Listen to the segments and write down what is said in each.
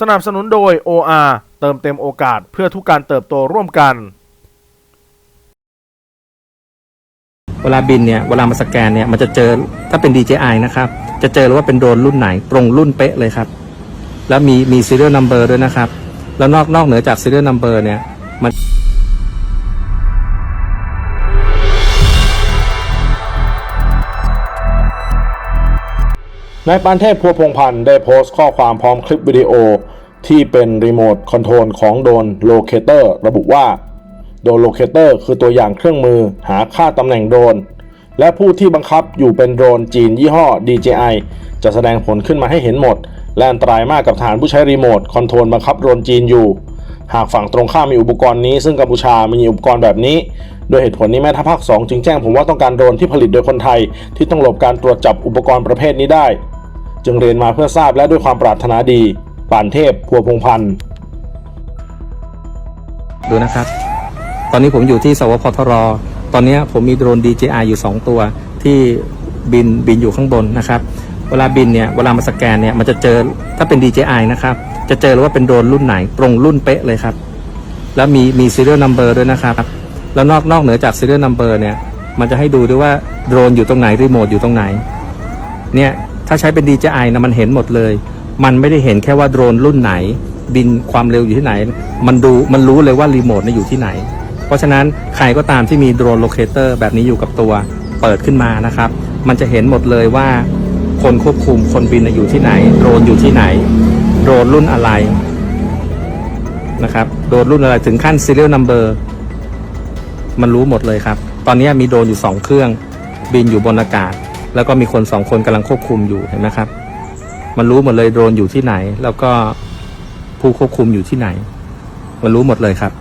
สนับสนุนโดย OR เติมเต็มโอกาสเพื่อทุกการเติบโตร่วมกัน เวลาบินเนี่ยเวลามาสแกนเนี่ยมันจะเจอถ้าเป็น DJI นะครับ จะเจอเลยว่าเป็นโดรนรุ่นไหน ตรงรุ่นเป๊ะเลยครับ แล้วมีมี serial number ด้วยนะครับ แล้วนอกนอกเหนือจาก serial number เนี่ยมัน นายปานเทพพัวพงพันธ์ได้โพสต์ข้อความพร้อมคลิปวิดีโอ ที่เป็นรีโมทคอนโทรลของโดนโลเคเตอร์ระบุว่า โดนโลเคเตอร์คือตัวอย่างเครื่องมือหาค่าตำแหน่งโดน และผู้ที่บังคับอยู่เป็นโดรนจีนยี่ห้อ DJI จะแสดงผลขึ้นมาให้เห็นหมด และอันตรายมากกับฐานผู้ใช้รีโมทคอนโทรลบังคับโดรนจีนอยู่ หากฝั่งตรงข้ามมีอุปกรณ์นี้ ซึ่งกัมพูชามีอุปกรณ์แบบนี้โดยเหตุผลนี้แม่ทัพภาค 2 จึงแจ้งผมว่าต้องการโดรนที่ผลิตโดยคนไทย ที่ต้องหลบการตรวจจับอุปกรณ์ประเภทนี้ได้ จึงเรียนมาเพื่อทราบและด้วยความปรารถนาดีป่านเทพพัวพงพันธ์ดูนะครับ ตอนนี้ผมอยู่ที่สวพทร ตอนนี้ผมมีโดรน DJI อยู่ 2 ตัวที่บินบินอยู่ข้างบนนะครับ เวลาบินเนี่ยเวลามาสแกนเนี่ยมันจะเจอถ้าเป็น DJI นะครับ จะเจอเลยว่าเป็นโดรนรุ่นไหนตรงรุ่นเป๊ะเลยครับ แล้วมีมี serial number ด้วยนะครับ แล้วนอกนอกเหนือจาก serial number เนี่ยมันจะให้ดูด้วยว่าโดรนอยู่ตรงไหนรีโมทอยู่ตรงไหนเนี่ย ถ้าใช้เป็น DJI นะมันเห็นหมดเลย มันไม่ได้เห็นแค่ว่าโดรนรุ่นไหน บินความเร็วอยู่ที่ไหน มันดูมันรู้เลยว่ารีโมทเนี่ยอยู่ที่ไหน เพราะฉะนั้นใครก็ตามที่มีโดรนโลเคเตอร์แบบนี้อยู่กับตัวเปิดขึ้นมานะครับ มันจะเห็นหมดเลยว่า คนควบคุมคนบินน่ะอยู่ที่ไหน โดรนอยู่ที่ไหน โดรนรุ่นอะไรนะครับ โดรนรุ่นอะไรถึงขั้น serial number มันรู้หมดเลยครับ ตอนนี้มีโดรนอยู่สองเครื่อง บินอยู่บนอากาศ แล้วก็มีคนสองคนกำลังควบคุมอยู่เห็นไหมครับ มันรู้หมดเลยโดรนอยู่ที่ไหน แล้วก็ผู้ควบคุมอยู่ที่ไหน มันรู้หมดเลยครับ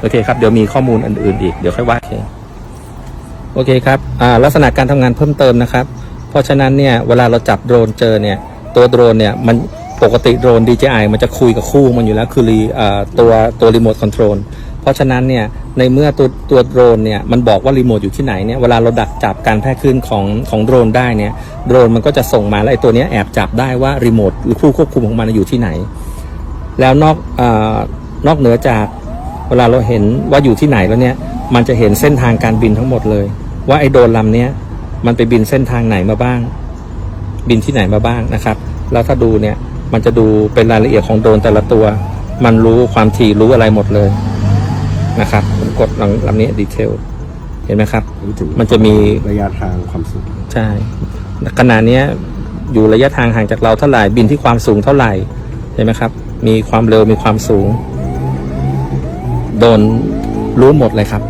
โอเคครับ เดี๋ยวมีข้อมูลอื่นๆอีก เดี๋ยวค่อยว่าโอเคโอเคครับลักษณะการทำงานเพิ่มเติมนะครับ เพราะฉะนั้นเนี่ยเวลาเราจับโดรนเจอเนี่ยตัวโดรนเนี่ยมันปกติโดรน DJI มันจะคุยกับคู่มันอยู่แล้วคือรีตัวตัวรีโมทคอนโทรล เพราะฉะนั้นเนี่ยในเมื่อตัวตัวโดรนเนี่ยมันบอกว่ารีโมทอยู่ที่ไหนเนี่ยเวลาเราดักจับการแพร่คลื่นของของโดรนได้เนี่ยโดรนมันก็จะส่งมาแล้วไอ้ตัวนี้แอบจับได้ว่ารีโมทหรือผู้ควบคุมของมันอยู่ที่ไหน แล้วนอกอนอกเหนือจากเวลาเราเห็นว่าอยู่ที่ไหนแล้วเนี่ยมันจะเห็นเส้นทางการบินทั้งหมดเลย ว่าไอ้โดรนลำเนี้ยมันไปบินเส้นทางไหนมาบ้าง บินที่ไหนมาบ้างนะครับ แล้วถ้าดูเนี่ยมันจะดูเป็นรายละเอียดของโดรนแต่ละตัว มันรู้ความถี่รู้อะไรหมดเลย นะครับ ผมกดลำลำนี้ดีเทล เห็นไหมครับ มันจะมีระยะทางความสูงใช่ขณะเนี้ยอยู่ระยะทางห่างจากเราเท่าไหร่บินที่ความสูงเท่าไหร่เห็นไหมครับ มีความเร็วมีความสูง โดนรู้หมดเลยครับ